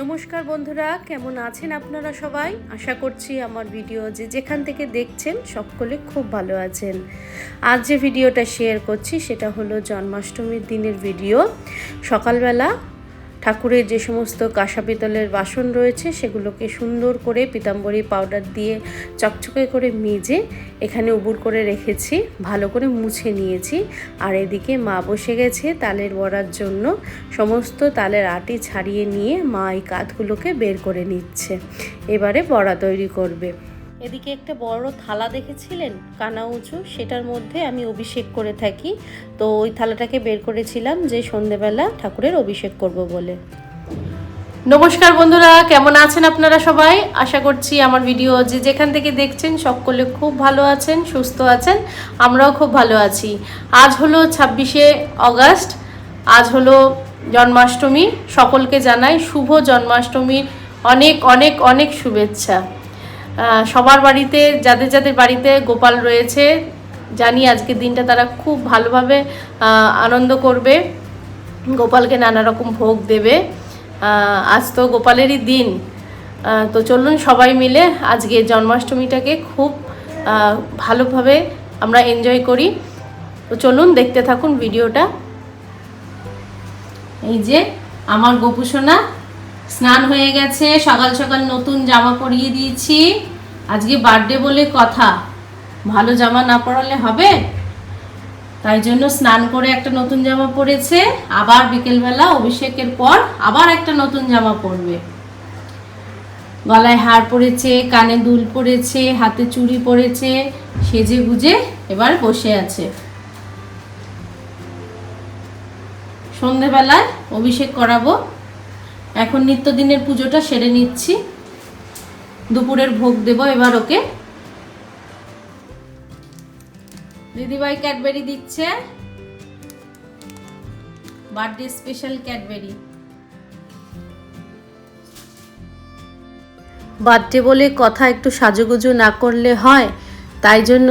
নমস্কার বন্ধুরা, কেমন আছেন আপনারা সবাই? আশা করছি আমার ভিডিও যে যেখান থেকে দেখছেন সকলে খুব ভালো আছেন। আজ যে ভিডিওটা শেয়ার করছি সেটা হলো জন্মাষ্টমীর দিনের ভিডিও। সকালবেলা ঠাকুরের যে সমস্ত কাঁসা পিতলের বাসন রয়েছে, সেগুলোকে সুন্দর করে পিতাম্বরী পাউডার দিয়ে চকচকে করে মেজে এখানে উবুর করে রেখেছি, ভালো করে মুছে নিয়েছি। আর এদিকে মা বসে গেছে তালের বড়ার জন্য। সমস্ত তালের আটি ছাড়িয়ে নিয়ে মা এই কাঁধগুলোকে বের করে নিচ্ছে। এবারে বড়া তৈরি করবে। এদিকে একটা বড় থালা দেখেছিলেন? কানা উঁচু। সেটার মধ্যে আমি অভিষেক করে থাকি। তো ওই থালাটাকে বের করেছিলাম যে সন্ধেবেলা ঠাকুরের অভিষেক করব বলে। নমস্কার বন্ধুরা, কেমন আছেন আপনারা সবাই? আশা করছি আমার ভিডিও যে যেখান থেকে দেখছেন সকলে খুব ভালো আছেন, সুস্থ আছেন। আমরাও খুব ভালো আছি। আজ হলো ছাব্বিশে অগাস্ট। আজ হলো জন্মাষ্টমী। সকলকে জানাই শুভ জন্মাষ্টমীর অনেক অনেক অনেক শুভেচ্ছা। সবার বাড়িতে, যাদের যাদের বাড়িতে গোপাল রয়েছে, জানি আজকের দিনটা তারা খুব ভালোভাবে আনন্দ করবে। গোপালকে নানা রকম ভোগ দেবে। আজ তো গোপালেরই দিন। তো চলুন সবাই মিলে আজকে জন্মাষ্টমীটাকে খুব ভালোভাবে আমরা এনজয় করি। তো চলুন দেখতে থাকুন ভিডিওটা। এই যে আমার গোপুসোনা স্নান হয়ে গেছে, সকাল সকাল নতুন জামা পরিয়ে দিয়েছি। আজকে বার্থডে বলে কথা। ভালো জামা না পরালে হবে? তাই জন্য স্নান করে একটা নতুন জামা পরেছে। আবার বিকেলবেলা অভিষেকের পর আবার একটা নতুন জামা পরবে। গলায় হার পরেছে, কানে দুল পরেছে, হাতে চুড়ি পরেছে, সেজে গুজে এবার বসে আছে। সন্ধেবেলায় অভিষেক করাবো। এখন নিত্যদিনের পুজোটা সেরে নিচ্ছি। দুপুরের ভোগ দেব এবার ওকে। দিদিভাই ক্যাডবেরি দিচ্ছে। Birthday special Cadbury. বার্থডে বলে কথা একটু সাজুগুজু না করলে হয়, তাই জন্য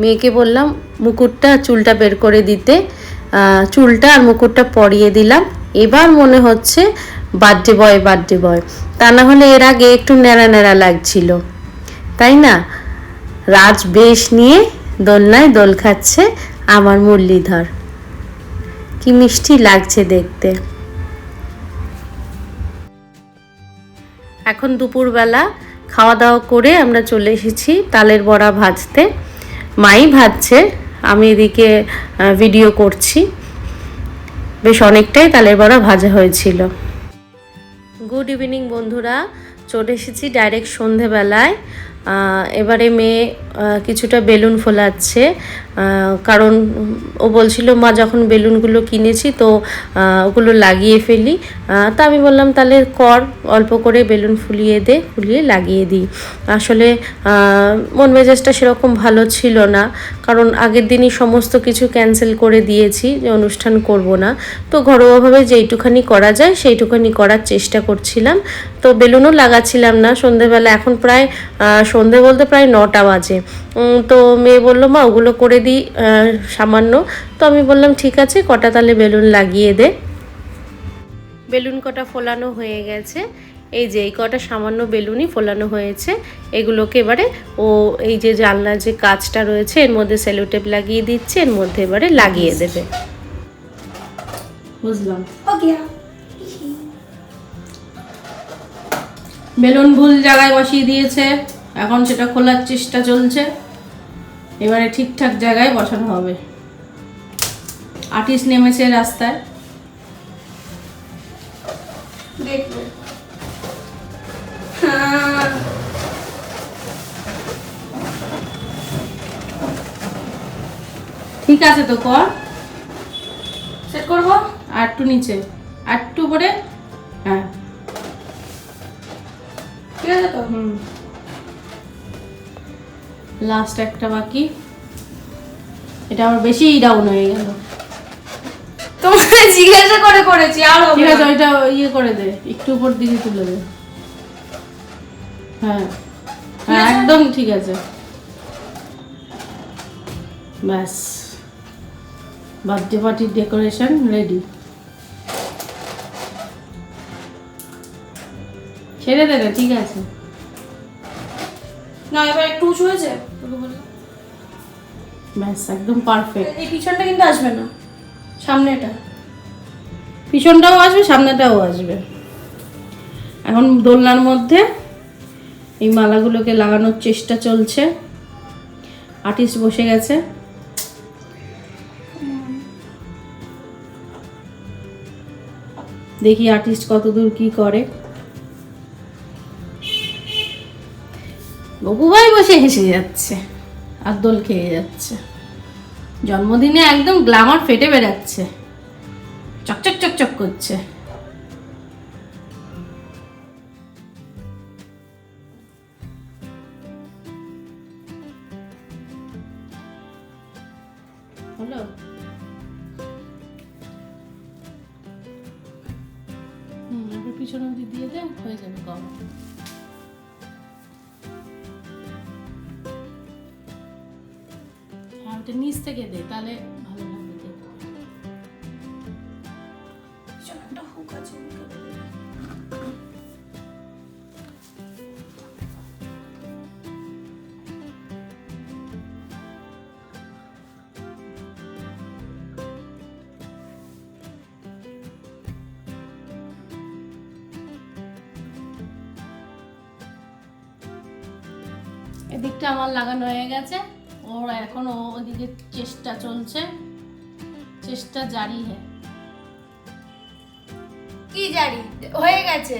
মেয়েকে বললাম মুকুটটা চুলটা বের করে দিতে। চুলটা আর মুকুটটা পরিয়ে দিলাম। এবার মনে হচ্ছে বার্থডে বয় বার্থডে বয়। তা না হলে এর আগে একটু ন্যাড়া ন্যাড়া লাগছিল। তাই না? রাজ বেশ নিয়ে দোলনায় দোল খাচ্ছে আমার মুরলীধর। কি মিষ্টি লাগছে দেখতে। এখন দুপুরবেলা খাওয়া দাওয়া করে আমরা চলে এসেছি তালের বড়া ভাজতে। মাই ভাজছে, আমি এদিকে ভিডিও করছি। বেশ অনেকটাই তালের বড়া ভাজা হয়েছিল। গুড ইভিনিং বন্ধুরা। চলে এসেছি ডাইরেক্ট সন্ধেবেলায়। এবারে মেয়ে কিছুটা বেলুন ফোলাচ্ছে। কারণ ও বলছিল, মা, যখন বেলুনগুলো কিনেছি তো ওগুলো লাগিয়ে ফেলি। তা আমি বললাম, তাহলে কর, অল্প করে বেলুন ফুলিয়ে দে, ফুলিয়ে লাগিয়ে দিই। আসলে মন মেজাজটা সেরকম ভালো ছিল না, কারণ আগের দিনই সমস্ত কিছু ক্যান্সেল করে দিয়েছি যে অনুষ্ঠান করব না। তো ঘরোয়াভাবে যেইটুখানি করা যায়, সেইটুখানি করার চেষ্টা করছিলাম। তো বেলুনও লাগাচ্ছিলাম না। সন্ধেবেলা, এখন প্রায় সন্ধে বলতে প্রায় নটা বাজে। তো মেয়ে বলল মা ওগুলো করে দিই সামান্য। তো আমি বললাম ঠিক আছে কটা তালে বেলুন লাগিয়ে দে। বেলুন কটা ফোলানো হয়ে গেছে। এই যে এই কটা সামান্য বেলুনই ফোলানো হয়েছে। এগুলোকে এবারে ও এই যে জানলার যে কাজটা রয়েছে এর মধ্যে সেলোটেপ লাগিয়ে দিচ্ছে এর মধ্যে এবারে লাগিয়ে দেবে। বুঝলাম। বেলুন ভুল জায়গায় বসিয়ে দিয়েছে। এখন সেটা খোলার চেষ্টা চলছে। এবারে ঠিকঠাক জায়গায় বসানো হবে। আর্টিস্ট নেমেছে রাস্তায়। ঠিক আছে তো কর। সেট করব? আর একটু নিচে। আর একটু করে লাস্ট একটা বাকি। এটা আমার বেশি ডাউন হয়ে গেল। তোমাকে জিজ্ঞাসা করে করেছি আর ঠিক আছে ওইটা ইয়ে করে দে একটু উপর দিকে তুলে দে। হ্যাঁ। হ্যাঁ একদম ঠিক আছে। ব্যাস। বার্থডে পার্টির ডেকোরেশন রেডি ছেড়ে দেবে ঠিক আছে। না এবার একটু উঁচু হয়েছে ব্যাস একদম পারফেক্ট এই পিছনটা কিন্তু আসবে না। সামনে এটা পিছনটাও আসবে সামনেটাও আসবে। এখন দোলনার মধ্যে এই মালাগুলোকে লাগানোর চেষ্টা চলছে। আর্টিস্ট বসে গেছে। দেখি আর্টিস্ট কতদূর কি করে। বকুভাই বসে হেসে যাচ্ছে, আর দোল খেয়ে যাচ্ছে। জন্মদিনে একদম গ্লামার ফেটে বেড়াচ্ছে, চকচক চকচক করছে। ওটা নিচ থেকে দে তাহলে ভালো লাগবে এদিকটা আমার লাগানো হয়ে গেছে। ওর এখনও ওদিকে চেষ্টা চলছে। চেষ্টা জারি হ্যাঁ কি জানি হয়ে গেছে।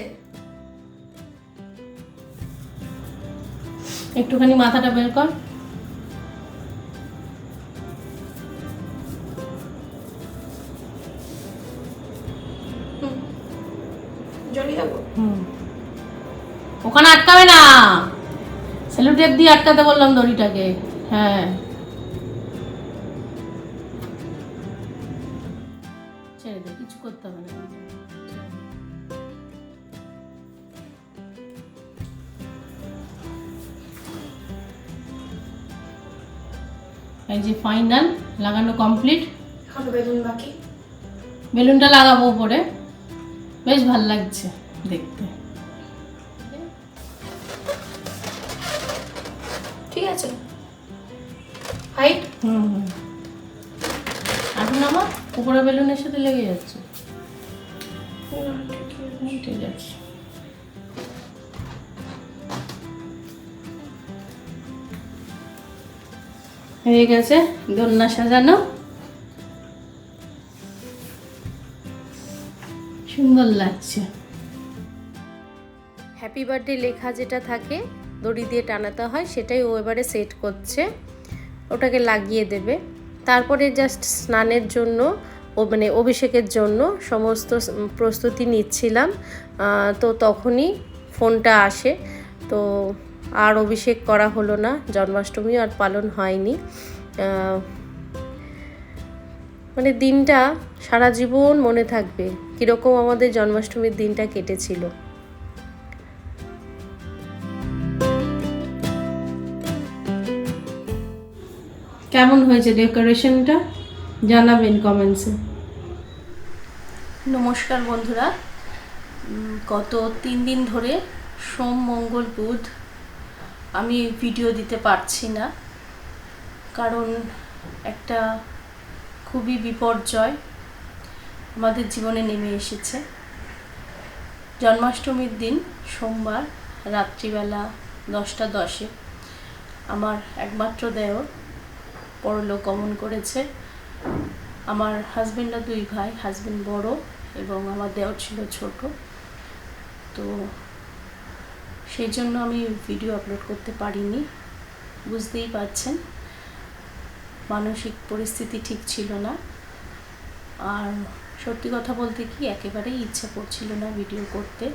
একটুখানি মাথাটা বের কর। ওখানে আটকাবে না। সেলুটেপ দিয়ে আটকাতে বললাম দড়িটাকে। হ্যাঁ। ছেড়ে দে কিছু করতে হবে না। এই যে ফাইনাল লাগানো কমপ্লিট বেলুন বাকি। বেলুনটা লাগাবো উপরে। বেশ ভালো লাগছে দেখতে। ঠিক আছে। হাইট হুম। হুম এখন আমার উপরে বেলুনের সাথে লেগে যাচ্ছে। ঠিক আছে। হয়ে গেছে দোলনা সাজানো। সুন্দর লাগছে। হ্যাপি বার্থডে লেখা যেটা থাকে দড়ি দিয়ে টানাতে হয় সেটাই ও এবারে সেট করছে। ওটাকে লাগিয়ে দেবে। তারপরে জাস্ট স্নানের জন্য ও মানে অভিষেকের জন্য সমস্ত প্রস্তুতি নিচ্ছিলাম। তো তখনই ফোনটা আসে। তো আর অভিষেক করা হলো না জন্মাষ্টমী আর পালন হয়নি। মানে দিনটা সারা জীবন মনে থাকবে, কীরকম আমাদের জন্মাষ্টমীর দিনটা কেটেছিল। কেমন হয়েছে ডেকোরেশনটা? জানাবেন কমেন্টসে নমস্কার বন্ধুরা। গত তিন দিন ধরে সোম, মঙ্গল, বুধ আমি ভিডিও দিতে পারছি না। কারণ একটা খুবই বিপর্যয় আমাদের জীবনে নেমে এসেছে। জন্মাষ্টমীর দিন সোমবার রাত্রিবেলা দশটা দশে আমার একমাত্র দেওর পরলোক গমন করেছে। আমার হাজবেন্ডরা দুই ভাই হাজবেন্ড বড় এবং আমার দেওর ছিল ছোট। তো সেই জন্য আমি ভিডিও আপলোড করতে পারিনি। বুঝতেই পারছেন, মানসিক পরিস্থিতি ঠিক ছিল না। আর সত্যি কথা বলতে কি, একেবারেই ইচ্ছা করছিল না ভিডিও করতে।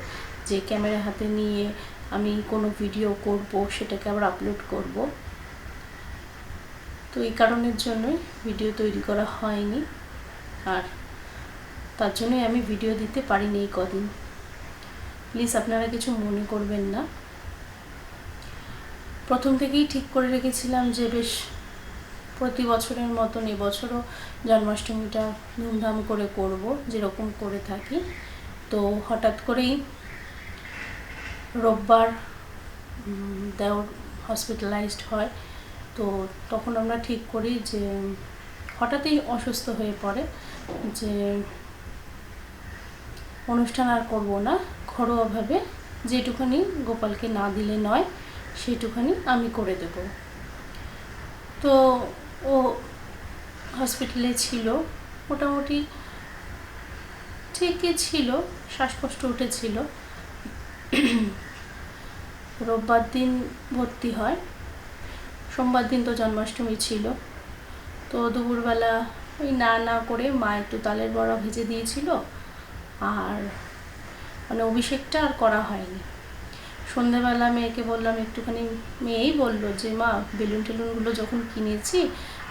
যে ক্যামেরা হাতে নিয়ে আমি কোনো ভিডিও করব, সেটাকে আবার আপলোড করব। তো এই কারণের জন্যই ভিডিও তৈরি করা হয়নি। আর তার জন্যই আমি ভিডিও দিতে পারিনি এই কদিন। প্লিজ আপনারা কিছু মনে করবেন না। প্রথম থেকেই ঠিক করে রেখেছিলাম যে বেশ প্রতি বছরের মতন এবছরও জন্মাষ্টমীটা ধুমধাম করে করব, যেরকম করে থাকি। তো হঠাৎ করেই রোববার দেওর হসপিটালাইজড হয়। তো তখন আমরা ঠিক করি যে হঠাৎই অসুস্থ হয়ে পড়ে যে অনুষ্ঠান আর করব না, ঘরোয়াভাবে যেটুখানি গোপালকে না দিলে নয় সেটুখানি আমি করে দেব। তো ও হসপিটালে ছিল, মোটামুটি ঠিকই ছিল, শ্বাসকষ্ট উঠেছিল। রোববার দিন ভর্তি হয়। সোমবার দিন তো জন্মাষ্টমী ছিল। তো দুপুরবেলা ওই না না করে মা একটু তালের বড়া ভেজে দিয়েছিল। আর মানে অভিষেকটা আর করা হয়নি। সন্ধেবেলা মেয়েকে বললাম, একটুখানি মেয়েই বলল যে, মা, বেলুন টেলুনগুলো যখন কিনেছি,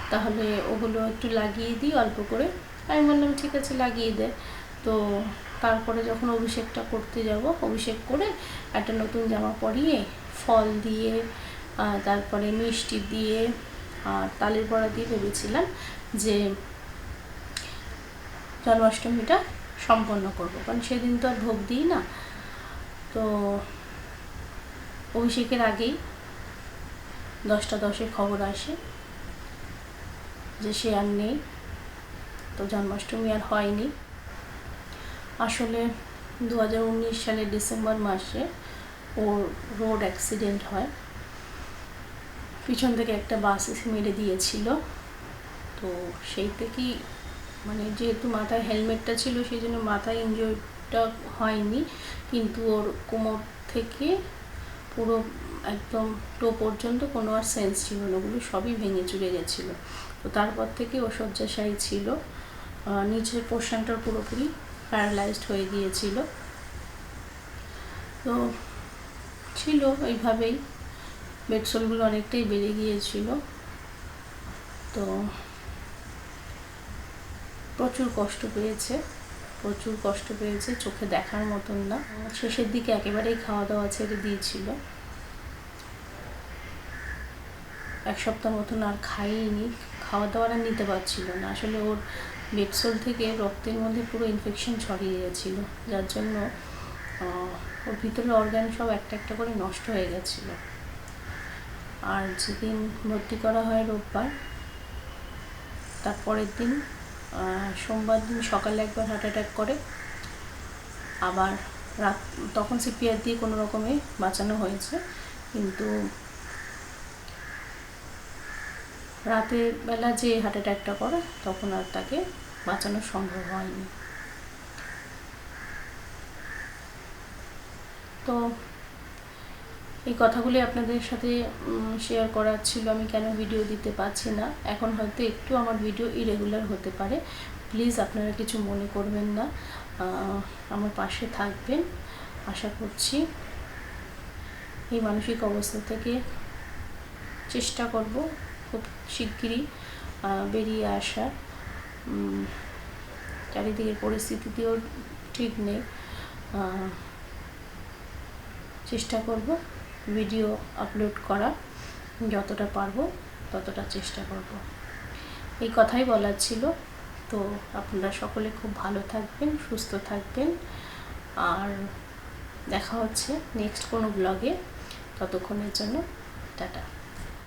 তাহলে ওগুলো একটু লাগিয়ে দিই অল্প করে। আমি বললাম, ঠিক আছে, লাগিয়ে দে। তো তারপরে যখন অভিষেকটা করতে যাব, অভিষেক করে একটা নতুন জামা পরিয়ে, ফল দিয়ে তারপরে মিষ্টি দিয়ে আর তালের বড়া দিয়ে ভেবেছিলাম যে জন্মাষ্টমীটা সম্পন্ন করব। কারণ সেদিন তো আর ভোগ দিই না। তো অভিষেকের আগেই দশটা দশে খবর আসে যে সে আর নেই। তো জন্মাষ্টমী আর হয়নি। আসলে দু হাজার উনিশ সালের ডিসেম্বর মাসে ওর রোড অ্যাক্সিডেন্ট হয়। পিছন থেকে একটা বাস এসে মেরে দিয়েছিল। তো সেই থেকেই মানে যেহেতু মাথায় হেলমেটটা ছিল, সেই জন্য মাথায় ইনজুরিটা হয়নি। কিন্তু ওর কোমর থেকে পুরো একদম টো পর্যন্ত কোনো আর সেন্স ছিল না, ওগুলো সবই ভেঙে চুরে গেছিল। তো তারপর থেকে ও শয্যাশায়ী ছিল নিচের পোর্শনটা পুরোপুরি প্যারালাইজড হয়ে গিয়েছিল। তো ছিল এইভাবেই। বেডসোলগুলো অনেকটাই বেড়ে গিয়েছিল। তো প্রচুর কষ্ট পেয়েছে, প্রচুর কষ্ট পেয়েছে, চোখে দেখার মতন না। শেষের দিকে একেবারেই খাওয়া দাওয়া ছেড়ে দিয়েছিল। এক সপ্তাহ মতন আর খাইনি খাওয়া দাওয়া আর নিতে পারছিল না। আসলে ওর বেডসোল থেকে রক্তের মধ্যে পুরো ইনফেকশন ছড়িয়ে গেছিল যার জন্য ওর ভিতরে অর্গান সব একটা একটা করে নষ্ট হয়ে গেছিল আর যেদিন ভর্তি করা হয় রোববার তারপরের দিন সোমবার দিন সকালে একবার হার্ট অ্যাটাক করে। আবার রাত, তখন সিপিআর দিয়ে কোনো রকমে বাঁচানো হয়েছে। কিন্তু রাতের বেলা যে হার্ট অ্যাটাকটা করে, তখন আর তাকে বাঁচানো সম্ভব হয়নি। তো এই কথাগুলি আপনাদের সাথে শেয়ার করার ছিল। আমি কেন ভিডিও দিতে পারছি না? এখন হয়তো একটু আমার ভিডিও ইরেগুলার হতে পারে। প্লিজ আপনারা কিছু মনে করবেন না। আমার পাশে থাকবেন। আশা করছি এই মানসিক অবস্থা থেকে চেষ্টা করব খুব শিগগিরই বেরিয়ে আসার। চারিদিকের পরিস্থিতিতেও ঠিক নেই। চেষ্টা করব। ভিডিও আপলোড করা যতটা পারব, ততটা চেষ্টা করব। এই কথাই বলার ছিল। তো আপনারা সকলে খুব ভালো থাকবেন, সুস্থ থাকবেন। আর দেখা হচ্ছে নেক্সট কোনো ব্লগে ততক্ষণের জন্য, টাটা।